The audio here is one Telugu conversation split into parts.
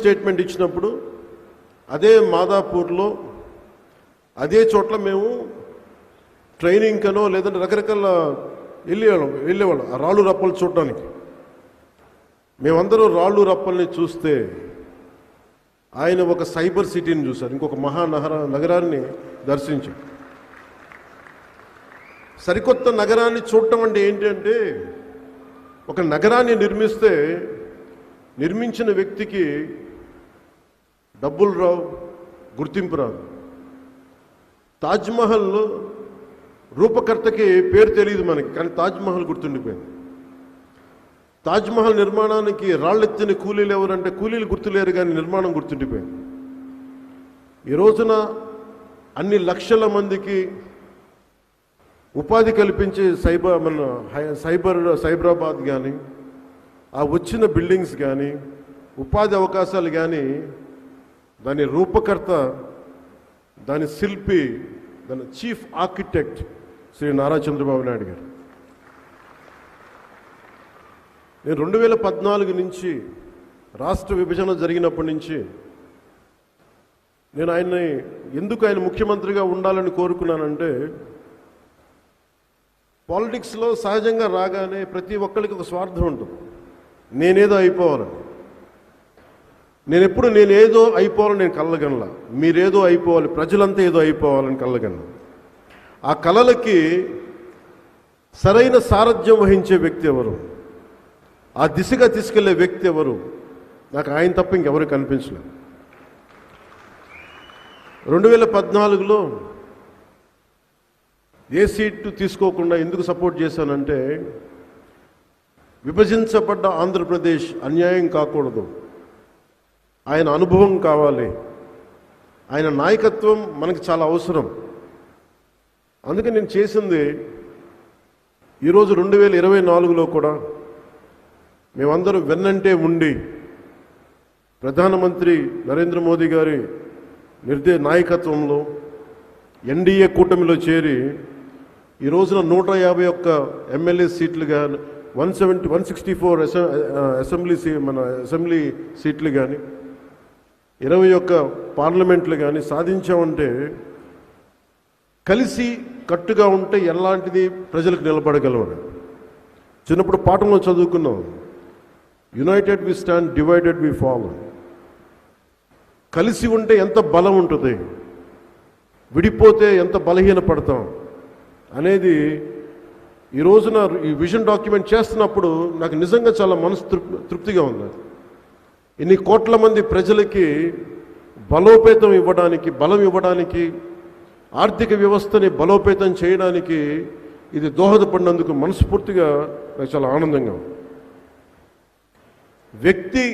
స్టేట్మెంట్ ఇచ్చినప్పుడు అదే మాదాపూర్లో అదే చోట్ల మేము ట్రైనింగ్ కనో లేదంటే రకరకాల వెళ్ళేవాళ్ళం వెళ్ళేవాళ్ళం. ఆ రాళ్ళు రప్పలు చూడడానికి. మేమందరూ రాళ్ళు రప్పల్ని చూస్తే ఆయన ఒక సైబర్ సిటీని చూశారు ఇంకొక మహానగర నగరాన్ని దర్శించారు. సరికొత్త నగరాన్ని చూడటం అంటే ఏంటంటే ఒక నగరాన్ని నిర్మిస్తే నిర్మించిన వ్యక్తికి డబ్బులు రావు గుర్తింపు రాదు. తాజ్మహల్ రూపకర్తకి పేరు తెలియదు మనకి కానీ తాజ్మహల్ గుర్తుండిపోయింది. తాజ్మహల్ నిర్మాణానికి రాళ్ళెత్తిన కూలీలు ఎవరంటే కూలీలు గుర్తులేరు కానీ నిర్మాణం గుర్తుండిపోయింది. ఈ రోజున అన్ని లక్షల మందికి ఉపాధి కల్పించే సైబర్ మన హై- సైబర్ సైబరాబాద్ కానీ ఆ వచ్చిన బిల్డింగ్స్ కానీ ఉపాధి అవకాశాలు కానీ దాని రూపకర్త దాని శిల్పి దాని చీఫ్ ఆర్కిటెక్ట్ శ్రీ నారా చంద్రబాబు నాయుడు గారు. నేను రెండు వేల పద్నాలుగు నుంచి రాష్ట్ర విభజన జరిగినప్పటి నుంచి నేను ఆయన్ని ఎందుకు ఆయన ముఖ్యమంత్రిగా ఉండాలని కోరుకున్నానంటే పాలిటిక్స్లో సహజంగా రాగానే ప్రతి ఒక్కరికి ఒక స్వార్థం ఉంటుంది. నేనేదో అయిపోవాలని. నేను ఎప్పుడు ఏదో అయిపోవాలని నేను కళ్ళగనలా. మీరేదో అయిపోవాలి ప్రజలంతా ఏదో అయిపోవాలని కలగను ఆ కళలకి సరైన సారథ్యం వహించే వ్యక్తి ఎవరు? ఆ దిశగా తీసుకెళ్ళే వ్యక్తి ఎవరు? నాకు ఆయన తప్ప ఇంకెవరు కనిపించలేదు. రెండు వేల పద్నాలుగులో ఏ సీటు తీసుకోకుండా ఎందుకు సపోర్ట్ చేశానంటే విభజించబడ్డ ఆంధ్రప్రదేశ్ అన్యాయం కాకూడదు. ఆయన అనుభవం కావాలి. ఆయన నాయకత్వం మనకి చాలా అవసరం. అందుకే నేను చేసింది ఈరోజు రెండు వేల ఇరవై నాలుగులో కూడా మేమందరూ వెన్నంటే ఉండి ప్రధానమంత్రి నరేంద్ర మోదీ గారి నిర్దే నాయకత్వంలో ఎన్డీఏ కూటమిలో చేరి ఈ రోజున నూట యాభై ఒక్క ఎమ్మెల్యే సీట్లు కానీ one seventy one sixty four assembly see మన అసెంబ్లీ సీట్లు కానీ ఇరవై ఒక్క పార్లమెంట్లు కానీ సాధించామంటే కలిసి కట్టుగా ఉంటే ఎలాంటిది ప్రజలకు నిలబడగలవని చిన్నప్పుడు పాఠంలో చదువుకున్నాం. United we stand divided we fall కలిసి ఉంటే ఎంత బలం ఉంటుంది? విడిపోతే ఎంత బలహీన పడతాం అనేది ఈ రోజున ఈ విజన్ డాక్యుమెంట్ చేస్తున్నప్పుడు నాకు నిజంగా చాలా మనసు తృప్తి తృప్తిగా ఉంది. ఇన్ని కోట్ల మంది ప్రజలకి బలోపేతం ఇవ్వడానికి బలం ఇవ్వడానికి ఆర్థిక వ్యవస్థని బలోపేతం చేయడానికి ఇది దోహదపడినందుకు మనస్ఫూర్తిగా నాకు చాలా ఆనందంగా వ్యక్తి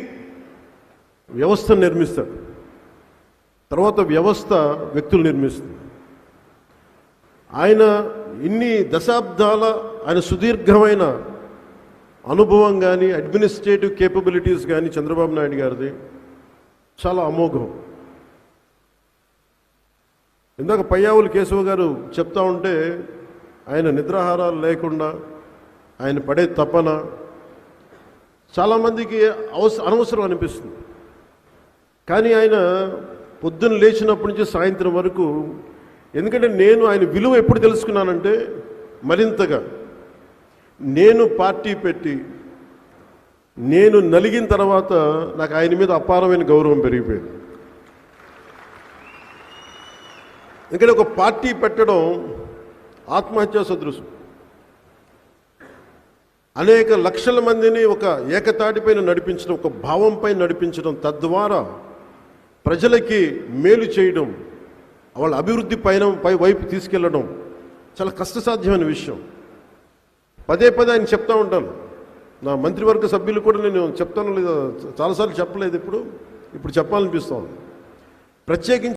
వ్యవస్థను నిర్మిస్తాడు. తర్వాత వ్యవస్థ వ్యక్తులు నిర్మిస్తుంది. ఆయన ఇన్ని దశాబ్దాల ఆయన సుదీర్ఘమైన అనుభవం కానీ అడ్మినిస్ట్రేటివ్ కేపబిలిటీస్ కానీ చంద్రబాబు నాయుడు గారిది చాలా అమోఘం. ఇందాక పయ్యావులు కేశవ గారు చెప్తా ఉంటే ఆయన నిద్రాహారాలు లేకుండా ఆయన పడే తపన చాలామందికి అవస అనవసరం అనిపిస్తుంది. కానీ ఆయన పొద్దున్న లేచినప్పటి నుంచి సాయంత్రం వరకు ఎందుకంటే నేను ఆయన విలువ ఎప్పుడు తెలుసుకున్నానంటే మరింతగా. నేను పార్టీ పెట్టి నేను నలిగిన తర్వాత నాకు ఆయన మీద అపారమైన గౌరవం పెరిగిపోయింది. ఎందుకంటే ఒక పార్టీ పెట్టడం ఆత్మహత్యా సదృశం. అనేక లక్షల మందిని ఒక ఏకతాటిపైన నడిపించడం ఒక భావంపై నడిపించడం తద్వారా ప్రజలకి మేలు చేయడం వాళ్ళ అభివృద్ధి పైన పై వైపు తీసుకెళ్ళడం చాలా కష్టసాధ్యమైన విషయం. పదే పదే ఆయన చెప్తా ఉంటాను. నా మంత్రివర్గ సభ్యులు కూడా నేను చెప్తాను లేదా చాలాసార్లు చెప్పలేదు ఇప్పుడు. ఇప్పుడు చెప్పాలనిపిస్తోంది. ప్రత్యేకించి